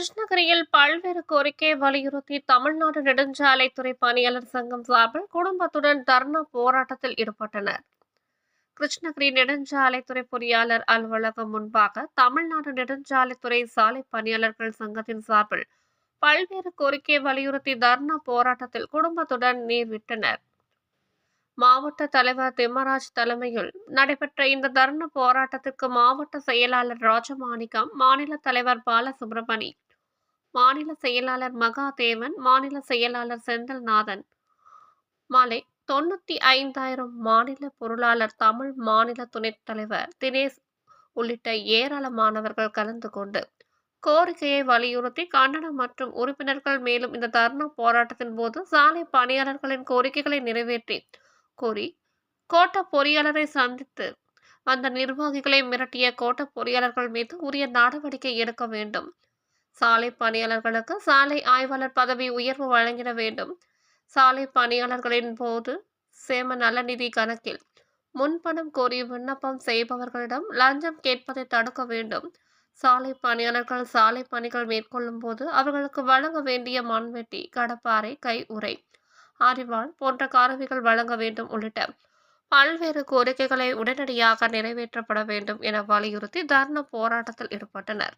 கிருஷ்ணகிரியில் பல்வேறு கோரிக்கை வலியுறுத்தி தமிழ்நாடு நெடுஞ்சாலைத்துறை பணியாளர் சங்கம் சார்பில் குடும்பத்துடன் தர்ணா போராட்டத்தில் ஈடுபட்டனர். கிருஷ்ணகிரி நெடுஞ்சாலைத்துறை பொறியாளர் அலுவலகம் முன்பாக தமிழ்நாடு நெடுஞ்சாலைத்துறை சாலை பணியாளர்கள் சங்கத்தின் சார்பில் பல்வேறு கோரிக்கை வலியுறுத்தி தர்ணா போராட்டத்தில் குடும்பத்துடன் நீர்விட்டனர் மாவட்ட தலைவர் திம்மராஜ் தலைமையில் நடைபெற்ற இந்த தர்ண போராட்டத்திற்கு மாவட்ட செயலாளர் ராஜமாணிக்கம் மாநில தலைவர் பாலசுப்ரமணி மாநில செயலாளர் மகாதேவன் மாநில செயலாளர் செந்தில்நாதன். மாலை தொண்ணூத்தி ஐந்தாயிரம் மாநில பொருளாளர் தமிழ் மாநில துணைத் தலைவர் தினேஷ் உள்ளிட்ட ஏராளமானவர்கள் கலந்து கொண்டு கோரிக்கையை வலியுறுத்தி கண்டனம் மற்றும் உறுப்பினர்கள் மேலும் இந்த தர்ணா போராட்டத்தின் போது சாலை பணியாளர்களின் கோரிக்கைகளை நிறைவேற்றி கோரி கோட்ட பொறியாளரை சந்தித்து வந்த நிர்வாகிகளை மிரட்டிய கோட்ட பொறியாளர்கள் மீது உரிய நடவடிக்கை எடுக்க வேண்டும். சாலை பணியாளர்களுக்கு சாலை ஆய்வாளர் பதவி உயர்வு வழங்கிட வேண்டும். சாலை பணியாளர்களின் போது சேம நலநிதி கணக்கில் முன்பணம் கோரி விண்ணப்பம் செய்பவர்களிடம் லஞ்சம் கேட்பதை தடுக்க வேண்டும். சாலை பணியாளர்கள் சாலை பணிகள் மேற்கொள்ளும் போது அவர்களுக்கு வழங்க வேண்டிய மண்வெட்டி கடப்பாறை கை உரை அறிவாள் போன்ற காரவிகள் வழங்க வேண்டும் உள்ளிட்ட பல்வேறு கோரிக்கைகளை உடனடியாக நிறைவேற்றப்பட வேண்டும் என வலியுறுத்தி தர்ண போராட்டத்தில் ஈடுபட்டனர்.